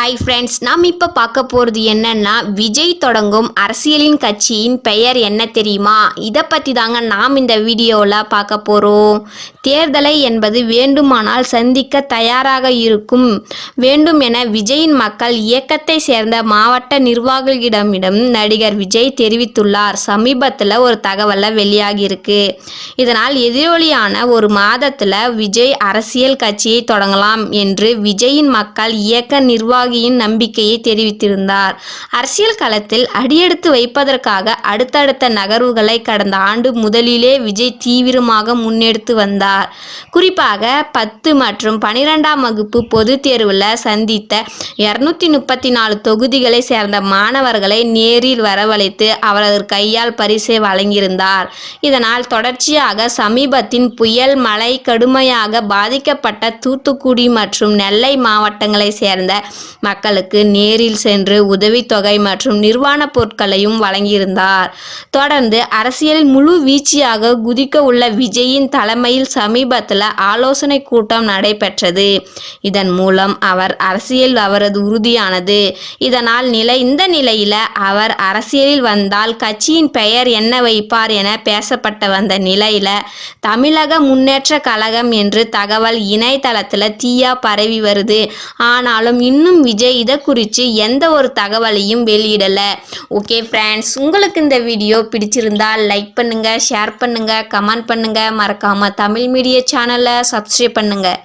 Hi friends நாம் இப்போ பார்க்க போகிறது என்னன்னா விஜய் தொடங்கும் அரசியலின் கட்சியின் பெயர் என்ன தெரியுமா? இதை பற்றி தாங்க நாம் இந்த வீடியோவில் பார்க்க போகிறோம் தேர்தலை என்பது வேண்டுமானால் சந்திக்க தயாராக இருக்கும். வேண்டும் என விஜயின் மக்கள் இயக்கத்தை சேர்ந்த மாவட்ட நிர்வாகிகளிடமிடம் நடிகர் விஜய் தெரிவித்துள்ளார். சமீபத்தில் ஒரு தகவலை வெளியாகியிருக்கு. இதனால் எதிரொலியான ஒரு மாதத்தில் விஜய் அரசியல் கட்சியை தொடங்கலாம் என்று விஜயின் மக்கள் இயக்க நிர்வாகியின் நம்பிக்கையை தெரிவித்திருந்தார். அரசியல் களத்தில் அடியெடுத்து வைப்பதற்காக அடுத்தடுத்த நகர்வுகளை கடந்த ஆண்டு முதலிலே விஜய் தீவிரமாக முன்னெடுத்து வந்தார். குறிப்பாக பத்து மற்றும் பனிரெண்டாம் வகுப்பு பொதுத் தேர்வில் சந்தித்த இரநூத்தி முப்பத்தி நாலு தொகுதிகளை சேர்ந்த மாணவர்களை நேரில் வரவழைத்து அவரது கையால் பரிசை வழங்கியிருந்தார். இதனால் தொடர்ச்சியாக சமீபத்தின் புயல் மழை கடுமையாக பாதிக்கப்பட்ட தூத்துக்குடி மற்றும் நெல்லை மாவட்டங்களை சேர்ந்த மக்களுக்கு நேரில் சென்று உதவித்தொகை மற்றும் நிர்வாண பொருட்களையும் வழங்கியிருந்தார். தொடர்ந்து அரசியலில் முழு வீச்சியாக குதிக்க உள்ள விஜயின் தலைமையில் சமீபத்தில் ஆலோசனை கூட்டம் நடைபெற்றது. இதன் மூலம் அவர் அரசியல் அவரது உறுதியானது. இதனால் நிலை இந்த நிலையில் அவர் அரசியலில் வந்தால் கட்சியின் பெயர் என்ன வைப்பார் என பேசப்பட்ட வந்த நிலையில் தமிழக முன்னேற்ற கழகம் என்று தகவல் இணையதளத்தில் தீயா பரவி வருது. ஆனாலும் இன்னும் விஜய் இதை குறித்து எந்த ஒரு தகவலையும் வெளியிடலை. ஓகே ஃப்ரெண்ட்ஸ் உங்களுக்கு இந்த வீடியோ பிடிச்சிருந்தா லைக் பண்ணுங்கள் ஷேர் பண்ணுங்கள் கமெண்ட் பண்ணுங்கள் மறக்காமல் தமிழ் மீடியா சேனலை சப்ஸ்கிரைப் பண்ணுங்கள்